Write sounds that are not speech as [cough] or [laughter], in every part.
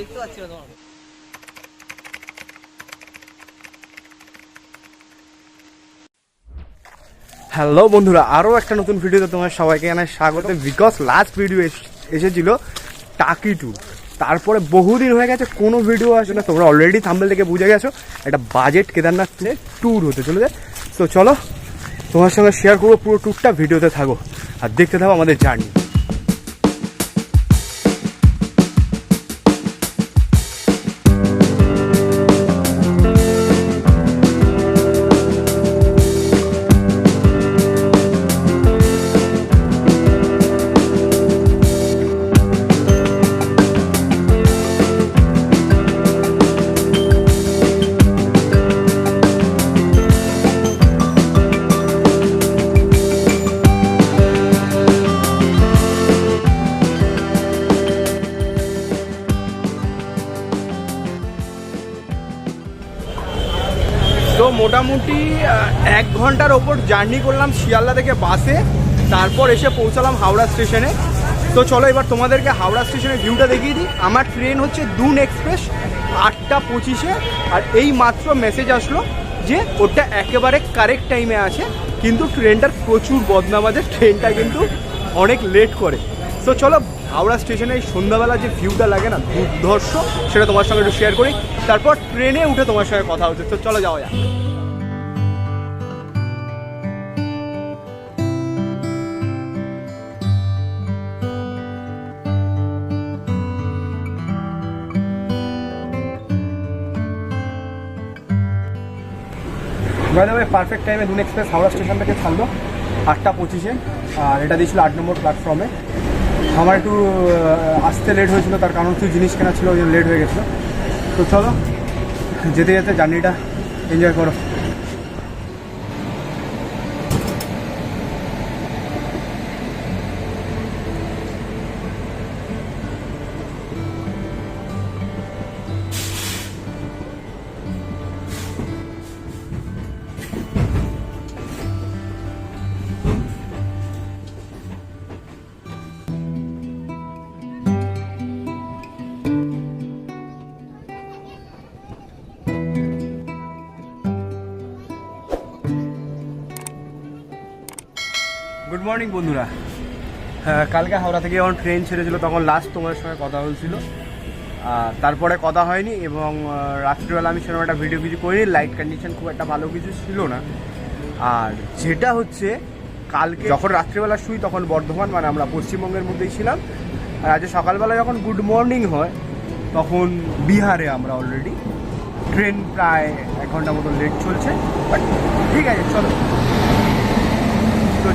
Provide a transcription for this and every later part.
দেখতে পাচ্ছি না তোমার হ্যালো বন্ধুরা আরও একটা নতুন ভিডিওতে তোমার সবাইকে জানাই স্বাগত। বিকজ লাস্ট ভিডিও এসেছিল টাকি ট্যুর তারপরে বহুদিন হয়ে গেছে, কোনো ভিডিও আসে না। তোমরা অলরেডি থাম্বেল থেকে বুঝে গেছো, একটা বাজেট কেদারনাথ ট্যুর হতে চলেছে। তো চলো, তোমার সঙ্গে শেয়ার করব পুরো ট্যুরটা ভিডিওতে থাকো। আর দেখতে থাকো আমাদের জার্নি মোটামুটি এক ঘণ্টার ওপর জার্নি করলাম শিয়ালদা থেকে বাসে। তারপর এসে পৌঁছালাম হাওড়া স্টেশনে। তো চলো এবার তোমাদেরকে হাওড়া স্টেশনের ভিউটা দেখিয়ে দিই। আমার ট্রেন হচ্ছে দুন এক্সপ্রেস আটটা পঁচিশে। আর এই মাত্র মেসেজ আসলো যে ওটা একেবারে কারেক্ট টাইমে আছে, কিন্তু ট্রেনটার প্রচুর বদনামাজে ট্রেনটা কিন্তু অনেক লেট করে। তো চলো হাওড়া স্টেশনে এই সন্ধ্যাবেলা যে ভিউটা লাগে না, দুর্ধর্ষ, সেটা তোমার সঙ্গে একটু শেয়ার করি। তারপর ট্রেনে উঠে তোমার সঙ্গে কথা হচ্ছে। তো চলো যাওয়া যাক। ভাই পারফেক্ট টাইমে দুন এক্সপ্রেস হাওড়া স্টেশন থেকে ছাড়লো আটটা পঁচিশে। আর এটা দিয়েছিলো আট নম্বর প্ল্যাটফর্মে আমার একটু আসতে লেট হয়েছিল, তার কারণ কিছু জিনিস কেনা ছিল, ওই লেট হয়ে গেছিল। তো চলো, যেতে যেতে জার্নিটা এনজয় করো। মর্নিং বন্ধুরা। হ্যাঁ কালকে হাওড়া থেকে যখন ট্রেন ছেড়েছিল, তখন লাস্ট তোমার সঙ্গে কথা হয়েছিল। আর তারপরে কথা হয়নি এবং রাত্রিবেলা আমি সেরকম একটা ভিডিও কিছু করিনি। লাইট কন্ডিশন খুব একটা ভালো কিছু ছিল না। আর যেটা হচ্ছে, কালকে যখন রাত্রিবেলা শুই, তখন বর্ধমান মানে আমরা পশ্চিমবঙ্গের মধ্যেই ছিলাম। আর আজ সকালবেলা যখন গুড মর্নিং হয়, তখন বিহারে আমরা অলরেডি ট্রেন প্রায় এক ঘণ্টা মতো লেট চলছে। বাট ঠিক আছে, চলো।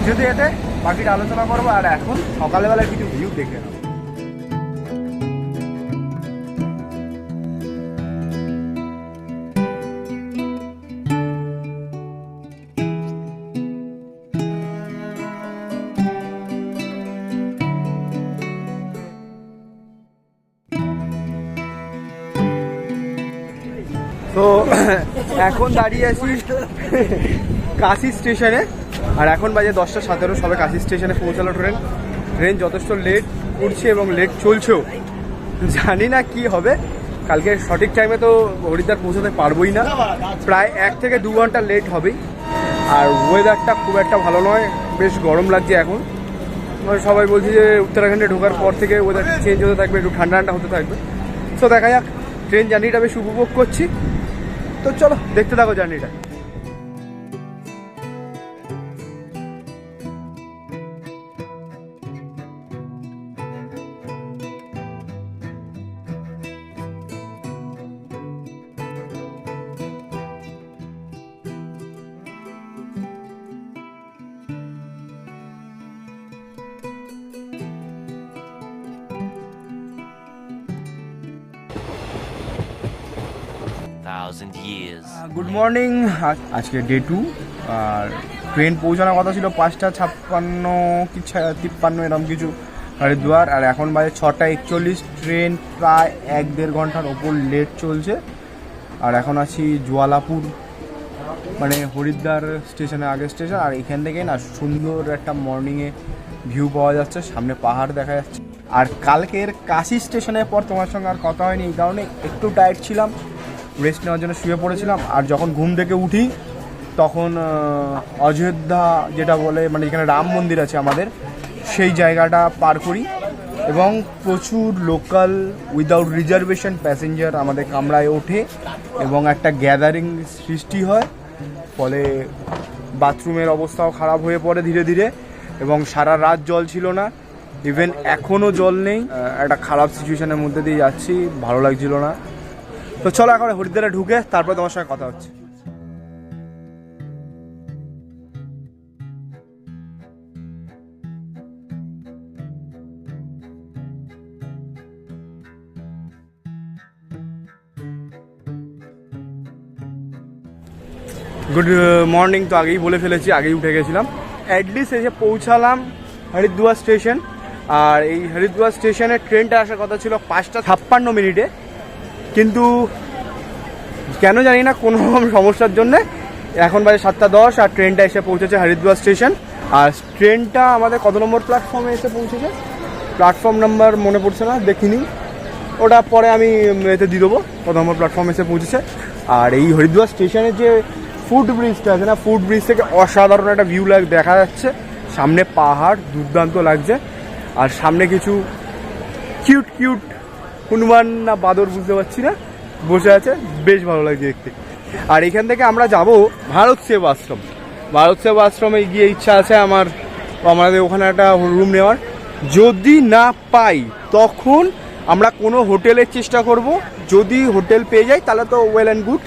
তো যেতে যেতে বাকিটা আলোচনা করব, আর এখন সকালবেলা কিছু ভিউ দেখে নাও। তো, [coughs] এখন দাঁড়িয়ে আছি কাশি স্টেশনে। আর এখন বাজে দশটা সতেরো, সবে কাশি স্টেশনে পৌঁছালো ট্রেন। ট্রেন যথেষ্ট লেট উঠছে এবং লেট চলছেও। জানি না কি হবে। কালকে সঠিক টাইমে তো হরিদ্বার পৌঁছাতে পারবোই না। প্রায় এক থেকে দু ঘণ্টা লেট হবেই। আর ওয়েদারটা খুব একটা ভালো নয়। বেশ গরম লাগছে এখন। মানে সবাই বলছে যে উত্তরাখণ্ডে ঢোকার পর থেকে ওয়েদার চেঞ্জ হতে থাকবে, একটু ঠান্ডা ঠান্ডা হতে থাকবে। তো দেখা যাক। ট্রেন জার্নিটা বেশ উপভোগ করছি। তো চলো, দেখতে থাকো জার্নিটা thousand years. গুড মর্নিং আজকে ডে টু আর ট্রেন পৌঁছানোর কথা ছিল পাঁচটা ছাপ্পান্ন কি তিপ্পান্ন এরকম কিছু হরিদ্বার। আর এখন বাজে ছটা একচল্লিশ। ট্রেন প্রায় এক দেড় ঘণ্টার ওপর লেট চলছে। আর এখন আছি জোয়ালাপুর মানে হরিদ্বার স্টেশনে আগে স্টেশন। আর এখান থেকে না সুন্দর একটা মর্নিংয়ে ভিউ পাওয়া যাচ্ছে। সামনে পাহাড় দেখা যাচ্ছে। আর কালকের কাশি স্টেশনের পর তোমার সঙ্গে আর কথা হয়নি, এই কারণে একটু টায়ার্ড ছিলাম। রেস্ট নেওয়ার জন্য শুয়ে পড়েছিলাম। আর যখন ঘুম থেকে উঠি, তখন অযোধ্যা যেটা বলে মানে যেখানে রাম মন্দির আছে আমাদের, সেই জায়গাটা পার করি। এবং প্রচুর লোকাল উইদাউট রিজার্ভেশন প্যাসেঞ্জার আমাদের কামরায় ওঠে এবং একটা গ্যাদারিং সৃষ্টি হয়। ফলে বাথরুমের অবস্থাও খারাপ হয়ে পড়ে ধীরে ধীরে এবং সারা রাত জল ছিল না। ইভেন এখনও জল নেই। একটা খারাপ সিচুয়েশনের মধ্যে দিয়ে যাচ্ছি, ভালো লাগছিল না। তো চলো এখন হরিদ্বারে ঢুকে তারপর তোমার সঙ্গে কথা হচ্ছে। গুড মর্নিং তো আগেই বলে ফেলেছি, আগেই উঠে গেছিলাম। অ্যাটলিস্ট এসে পৌঁছালাম হরিদ্বার স্টেশন। আর এই হরিদ্বার স্টেশনে ট্রেনটা আসার কথা ছিল পাঁচটা ছাপ্পান্ন মিনিটে। কিন্তু কেন জানি না, কোনো রকম সমস্যার জন্য। এখন বাজে সাতটা দশ, আর ট্রেনটা এসে পৌঁছেছে হরিদ্বার স্টেশন। আর ট্রেনটা আমাদের কত নম্বর প্ল্যাটফর্মে এসে পৌঁছেছে? প্ল্যাটফর্ম নাম্বার মনে পড়ছে না, দেখিনি। ওটা পরে আমি এতে দিয়ে দেবো, কত নম্বর প্ল্যাটফর্মে এসে পৌঁছেছে। আর এই হরিদ্বার স্টেশনের যে ফুট ব্রিজটা আছে না ফুট ব্রিজ থেকে অসাধারণ একটা ভিউ লাগ, দেখা যাচ্ছে। সামনে পাহাড়, দুর্দান্ত লাগছে। আর সামনে কিছু কিউট কিউট হনুমান না বাদর বুঝতে পারছি না। বসে আছে, বেশ ভালো লাগছে দেখতে। আর এখান থেকে আমরা যাব ভারত সেবা আশ্রম। ভারত সেবা আশ্রমে গিয়ে ইচ্ছা আছে আমার, আমাদের ওখানে একটা রুম নেওয়ার। যদি না পাই, তখন আমরা কোনো হোটেলের চেষ্টা করব। যদি হোটেল পেয়ে যাই, তাহলে তো ওয়েল অ্যান্ড গুড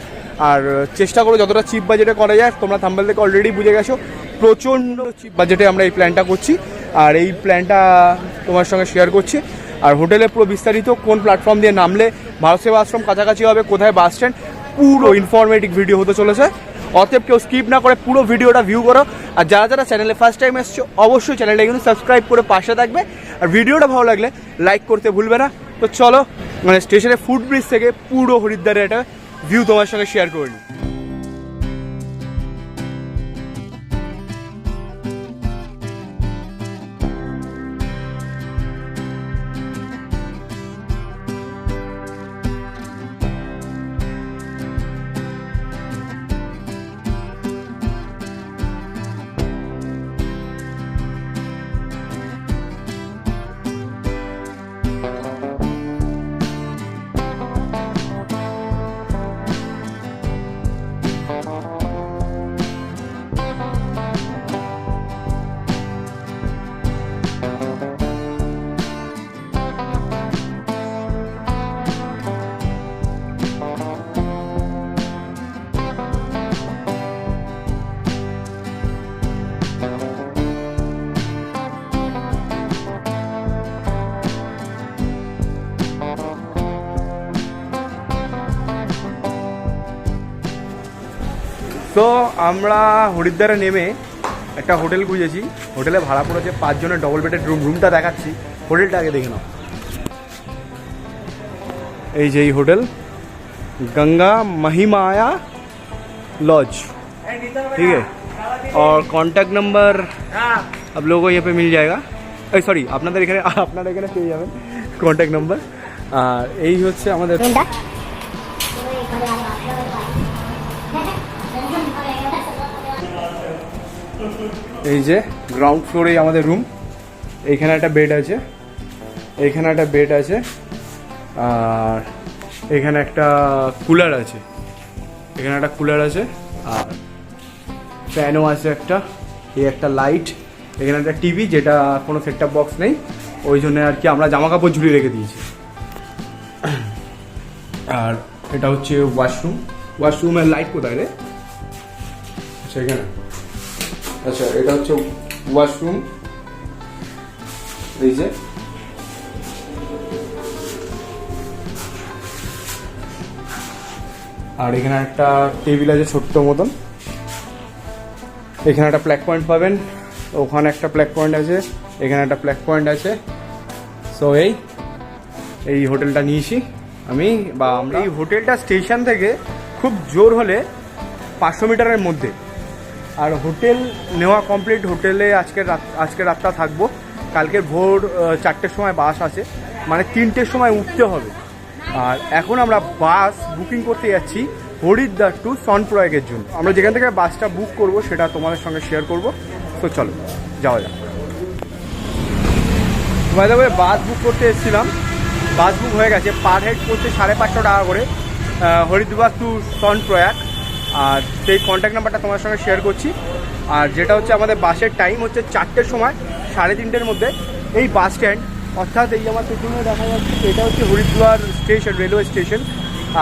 আর চেষ্টা করব যতটা চিপ বাজেটে করা যায়। তোমরা থাম্বেল থেকে অলরেডি বুঝে গেছো। প্রচণ্ড চিপ বাজেটে আমরা এই প্ল্যানটা করছি। আর এই প্ল্যানটা তোমার সঙ্গে শেয়ার করছি। আর হোটেলে পুরো বিস্তারিত কোন প্ল্যাটফর্ম দিয়ে নামলে ভারত সেবা আশ্রম কাছাকাছি হবে, কোথায় বাস স্ট্যান্ড পুরো ইনফরমেটিভ ভিডিও হতে চলেছে। অতএব কেউ স্কিপ না করে পুরো ভিডিওটা ভিউ করো। আর যারা যারা চ্যানেলে ফার্স্ট টাইম এসছো, অবশ্যই চ্যানেলটা কিন্তু সাবস্ক্রাইব করে পাশে থাকবে। আর ভিডিওটা ভালো লাগলে লাইক করতে ভুলবে না। তো চলো মানে স্টেশনের ফুট ব্রিজ থেকে পুরো হরিদ্বারের একটা ভিউ তোমার সঙ্গে শেয়ার করে তো আমরা হরিদ্বারে নেমে একটা হোটেল খুঁজেছি হোটেলে ভাড়া পড়েছে পাঁচজনের ডবল বেডের রুম রুমটা দেখাচ্ছি হোটেলটা আগে দেখে নাও এই যে এই होटल गंगा महिमाया लॉज ठीक है और कांटेक्ट नंबर आप लोगों को यहाँ पे मिल जाएगा এই সরি আপনাদের এখানে আপনারা এখানে পেয়ে যাবেন কন্ট্যাক্ট নাম্বার আর এই হচ্ছে আমাদের এই যে গ্রাউন্ড ফ্লোরেই আমাদের রুম এইখানে একটা বেড আছে। এইখানে একটা বেড আছে। আর এখানে একটা কুলার আছে। এখানে একটা কুলার আছে। আর ফ্যানও আছে একটা। এই একটা লাইট এখানে একটা টিভি যেটা কোনো সেটআপ বক্স নেই। ওই জন্য আর কি আমরা জামা কাপড় ঝুলিয়ে রেখে দিয়েছি। আর এটা হচ্ছে ওয়াশরুম ওয়াশরুমের লাইট কোথায় রে? আচ্ছা এখানে। আচ্ছা এটা হচ্ছে ওয়াশরুম এই যে। আর এখানে একটা টেবিল আছে ছোট্ট মতন। এখানে একটা প্ল্যাক পয়েন্ট পাবেন। ওখানে একটা প্ল্যাক পয়েন্ট আছে, এখানে একটা প্ল্যাক পয়েন্ট আছে। সো এই এই হোটেলটা নিয়েছি আমি বা আমরা। এই হোটেলটা স্টেশন থেকে খুব জোর হলে পাঁচশো মিটারের মধ্যে। আর হোটেল নেওয়া কমপ্লিট হোটেলে আজকে রাত, আজকে রাতটা থাকব। কালকে ভোর চারটের সময় বাস আছে। মানে তিনটের সময় উঠতে হবে। আর এখন আমরা বাস বুকিং করতে যাচ্ছি হরিদ্বার টু সনপ্রয়াগের জন্য। আমরা যেখান থেকে বাসটা বুক করব, সেটা তোমাদের সঙ্গে শেয়ার করব। তো চলো, যাওয়া যাক। বাইদা বাস বুক করতে এসেছিলাম। বাস বুক হয়ে গেছে। পার হেড করতে সাড়ে পাঁচশো টাকা করে হরিদ্বার টু সনপ্রয়াগ। আর সেই কন্ট্যাক্ট নাম্বারটা তোমার সঙ্গে শেয়ার করছি। আর যেটা হচ্ছে আমাদের বাসের টাইম হচ্ছে চারটের সময়, সাড়ে তিনটের মধ্যে। এই বাস স্ট্যান্ড অর্থাৎ এই আমার পেছনে দেখা যাচ্ছে, এটা হচ্ছে হরিদ্বার স্টেশন রেলওয়ে স্টেশন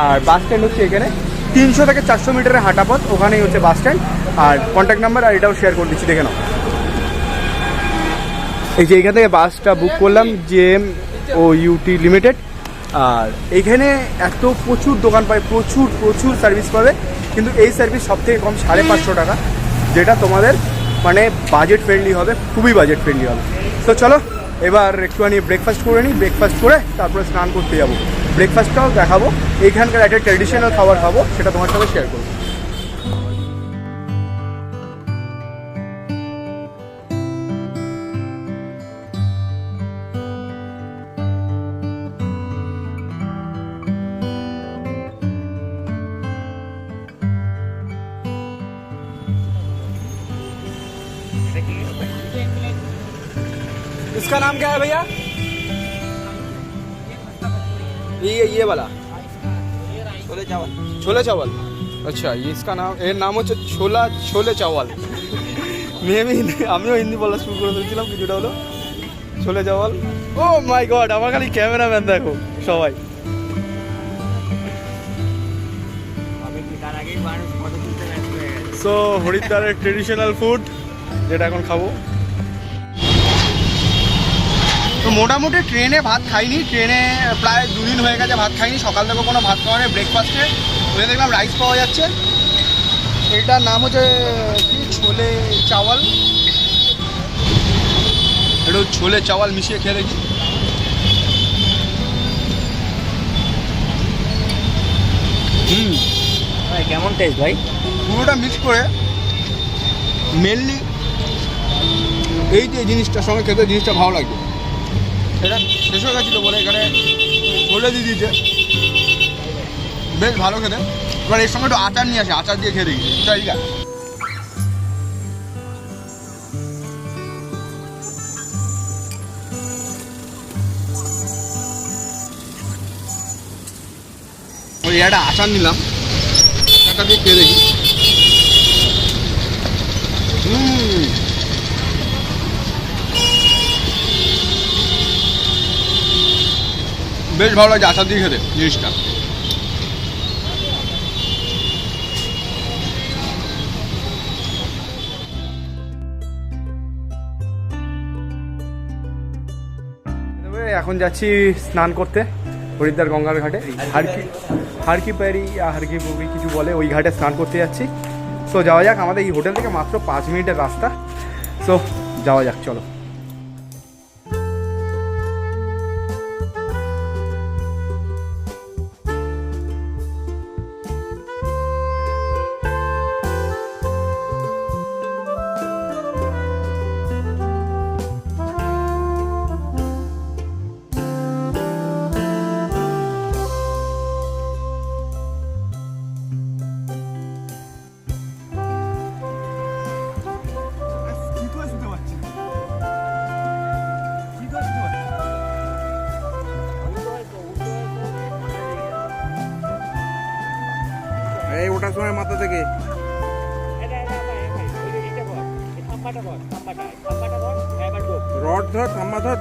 আর বাস স্ট্যান্ড হচ্ছে এখানে তিনশো থেকে চারশো মিটারের হাঁটা পথ ওখানেই হচ্ছে বাস স্ট্যান্ড আর কন্ট্যাক্ট নাম্বার আর এটাও শেয়ার করে দিচ্ছি, দেখে নাও। এই যে এখান থেকে বাসটা বুক করলাম জেএম ও ইউটি লিমিটেড আর এখানে এত প্রচুর দোকান পায়, প্রচুর প্রচুর সার্ভিস পাবে। কিন্তু এই সার্ভিস সব থেকে কম সাড়ে পাঁচশো টাকা, যেটা তোমাদের মানে বাজেট ফ্রেন্ডলি হবে, খুবই বাজেট ফ্রেন্ডলি হবে। তো চলো, এবার একটুখানি ব্রেকফাস্ট করে নিই ব্রেকফাস্ট করে তারপরে স্নান করতে যাব। ব্রেকফাস্টটাও দেখাবো এইখানকার একটা ট্র্যাডিশনাল খাবার খাব, সেটা তোমার সাথে শেয়ার করব। ये ये वाला छोले चावल छोले चावल अच्छा ये इसका नाम এর নাম হচ্ছে ছোলা ছোলে চাওয়াল মেবি আমিও হিন্দি বলা শুরু করে দিয়েছিলাম কিছুটা হলো ছোলে চাওয়াল ও মাই গড আমার খালি ক্যামেরাম্যান দেখো সবাই আমি কি তার আগেই মানুষ ফটো তুলতে ব্যস্ত হয়ে গেছে সো হরিদ্বারের ট্রেডিশনাল ফুড যেটা এখন খাবো মোটামুটি ট্রেনে ভাত খাইনি। ট্রেনে প্রায় দুদিন হয়ে গেছে ভাত খাইনি। সকাল থেকে কোনো ভাত খাওয়া নেই ব্রেকফাস্টে ওখানে দেখলাম রাইস পাওয়া যাচ্ছে। এটার নাম হচ্ছে কি? ছোলে চাওয়াল। একটু ছোলে চাওয়াল মিশিয়ে খেয়ে দেখি। হুম। ভাই কেমন টেস্ট ভাই? পুরোটা মিক্স করে মেনলি এই যে জিনিসটার সঙ্গে খেতে জিনিসটা ভালো লাগছে এটা শেষ হয়ে গেছিল বলে এখানে ছোলে দিয়ে দিতে বেশ ভালো খেতে। এবার এর সঙ্গে একটু আচার নিয়ে আসে, আচার দিয়ে খেয়ে দেখি। আছে ওই একটা আচার নিলাম। আচারটা দিয়ে খেয়ে দেখি। হুম। বেশ ভালো লাগছে আচার দিয়ে খেতে জিনিসটা। এখন যাচ্ছি স্নান করতে, হরিদ্বার গঙ্গার ঘাটে। হারকি হারকি প্যারি হারকি পুরি কিছু বলে, ওই ঘাটে স্নান করতে যাচ্ছি। তো যাওয়া যাক, আমাদের এই হোটেল থেকে মাত্র পাঁচ মিনিটের রাস্তা। সো যাওয়া যাক, চলো।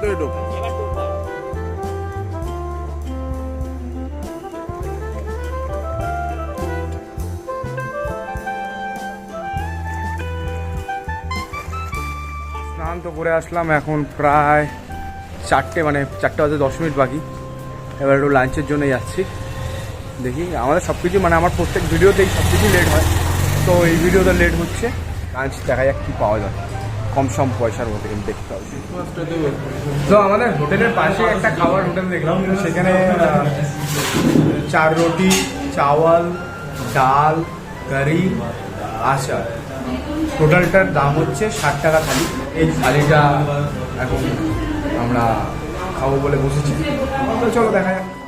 স্নান তো করে আসলাম এখন প্রায় চারটে মানে চারটে বাজে দশ মিনিট বাকি। এবার একটু লাঞ্চের জন্য যাচ্ছি। দেখি, আমাদের সব কিছু মানে আমার প্রত্যেক ভিডিওতেই সব কিছু লেট হয়। তো এই ভিডিওতে লেট হচ্ছে। লাঞ্চ দেখা যাক কী পাওয়া যায়। কম সম পয়সার মধ্যে কিন্তু দেখতে হবে। তো আমাদের হোটেলের পাশে একটা খাবার হোটেল দেখলাম, সেখানে চার রুটি, চাওয়াল, ডাল, কারি, আচার। টোটালটার দাম হচ্ছে ষাট টাকা থালি। এই থালিটা এখন আমরা খাব বলে বসেছি। চলো দেখা যাক।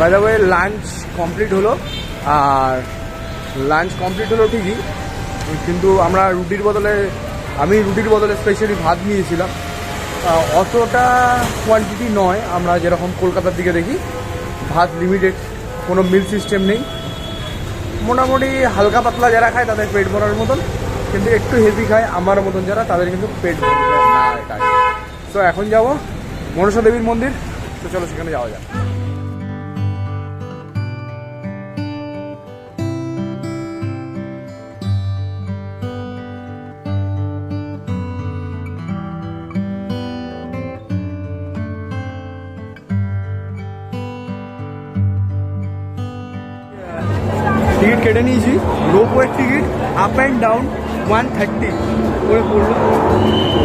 বাই লাঞ্চ কমপ্লিট হলো, আর লাঞ্চ কমপ্লিট হলো ঠিকই, কিন্তু আমরা রুটির বদলে, আমি রুটির বদলে স্পেশালি ভাত নিয়েছিলাম। অতটা কোয়ান্টিটি নয়, আমরা যেরকম কলকাতার দিকে দেখি, ভাত লিমিটেড কোনো মিল সিস্টেম নেই। মোটামুটি হালকা পাতলা যারা খায় তাদের পেট ভরার মতন, কিন্তু একটু হেভি খায় আমার মতন যারা, তাদের কিন্তু পেট ভরে যায় না তো এখন যাব মনসা দেবীর মন্দির, তো চলো সেখানে যাওয়া যাক। রোপওয়ের ticket up and down one thirty করে পড়ল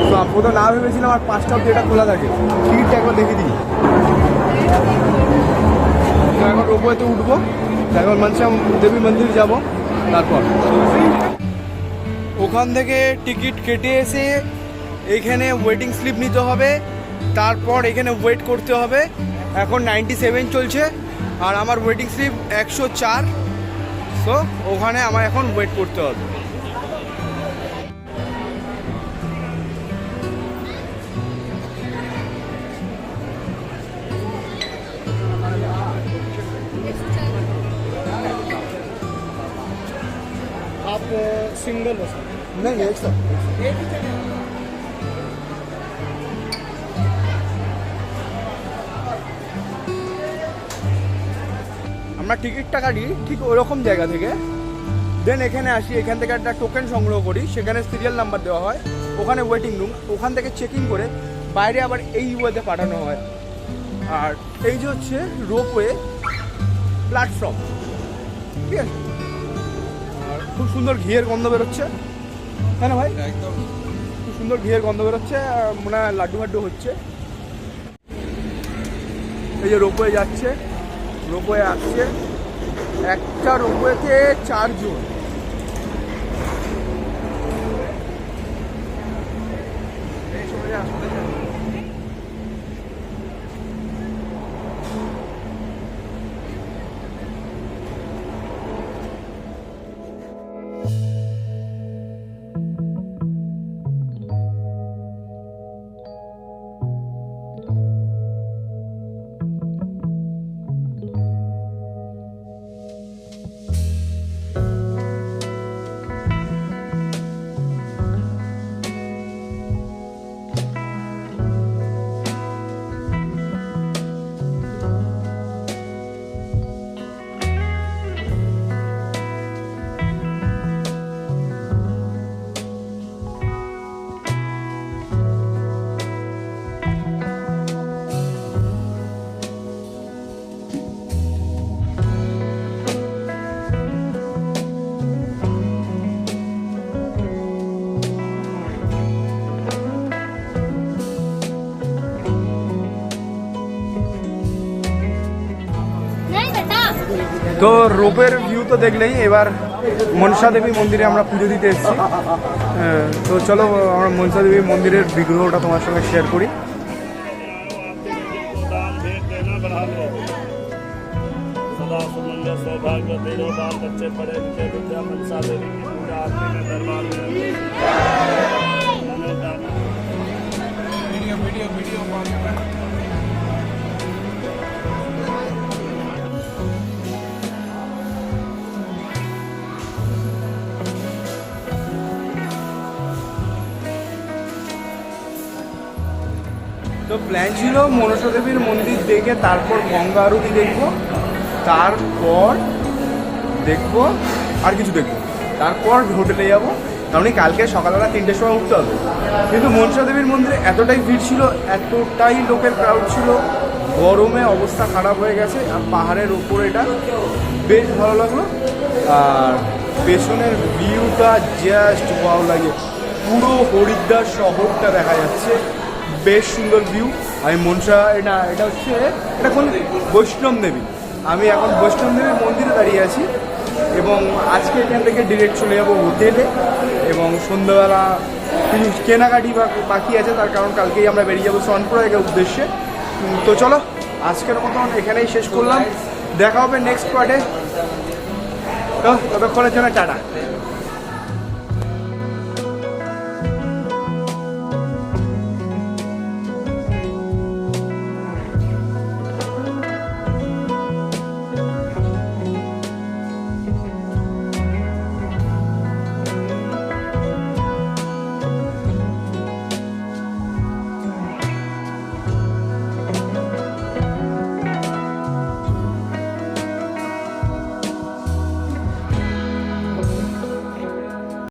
তো তো না ভেবেছিলাম আর পাঁচটা অব্দি এটা খোলা থাকে। টিকিটটা একবার দেখে দিই। এখন রোপওয়েতে উঠবো, এখন মনসা দেবী মন্দির যাব, তারপর। ওখান থেকে টিকিট কেটে এসে এখানে ওয়েটিং স্লিপ নিতে হবে, তারপর এখানে ওয়েট করতে হবে। এখন নাইনটি সেভেন চলছে, আর আমার ওয়েটিং স্লিপ একশো চার। সো ওখানে আমার এখন ওয়েট করতে হবে आप सिंगल हो सकते नहीं एक सौ আমরা টিকিটটা কাটি ঠিক ওরকম জায়গা থেকে। দেন এখানে আসি এখান থেকে একটা টোকেন সংগ্রহ করি সেখানে সিরিয়াল নাম্বার দেওয়া হয় ওখানে ওয়েটিং রুম ওখান থেকে চেক করে বাইরে আবার এই ওয়েতে পাঠানো হয়। আর এই যে হচ্ছে রোপওয়ে প্ল্যাটফর্ম ঠিক আছে? আর খুব সুন্দর ঘিয়ের গন্ধ বেরোচ্ছে। তাই না ভাই? একদম। খুব সুন্দর ঘিয়ের গন্ধ বেরোচ্ছে আর মনে হয় লাড্ডু ফাড্ডু হচ্ছে। এই যে রোপওয়ে যাচ্ছে। রোপওয়ে আসছে। একটা রোপওয়েতে চারজন। তো রোপের ভিউ তো দেখলেই এবার মনসা দেবী মন্দিরে আমরা পুজো দিতে এসেছি হ্যাঁ, তো চলো আমরা মনসা দেবী মন্দিরের বিগ্রহটা তোমার সঙ্গে শেয়ার করি दान भेंट देना बढ़ा लो सदा सुमंगल सौभाग्य तेरो बाल बच्चे पढ़े लिखे विद्या मनसा देवी की पूजा आपके में दरबार में धन्य दान ভিডিও তো প্ল্যান ছিল মনসা দেবীর মন্দির দেখে তারপর গঙ্গা আরতি দেখব, তারপর দেখব, আর কিছু দেখব। তারপর হোটেলে যাব। কারণ কালকে সকালবেলা তিনটের সময় উঠতে হবে। কিন্তু মনসা দেবীর মন্দিরে এতটাই ভিড় ছিল, এতটাই লোকের ক্রাউড ছিল, গরমে অবস্থা খারাপ হয়ে গেছে, আর পাহাড়ের উপর এটা বেশ ভালো লাগল। আর পেছনের ভিউটা জাস্ট ভালো লাগে। পুরো হরিদ্বার শহরটা দেখা যাচ্ছে। বেশ সুন্দর ভিউ আমি মনসা, এটা এটা হচ্ছে, এটা কোন বৈষ্ণব দেবী। আমি এখন বৈষ্ণব দেবীর মন্দিরে দাঁড়িয়ে আছি এবং আজকে এখান থেকে ডিরেক্ট চলে যাব হোটেলে এবং সন্ধ্যাবেলা কিছু কেনাকাটি বাকি আছে, তার কারণ কালকেই আমরা বেরিয়ে যাব সনপুরের উদ্দেশ্যে। তো চলো, আজকের মতন এখানেই শেষ করলাম। দেখা হবে নেক্সট পার্টে তো ততক্ষণের জন্য টাটা।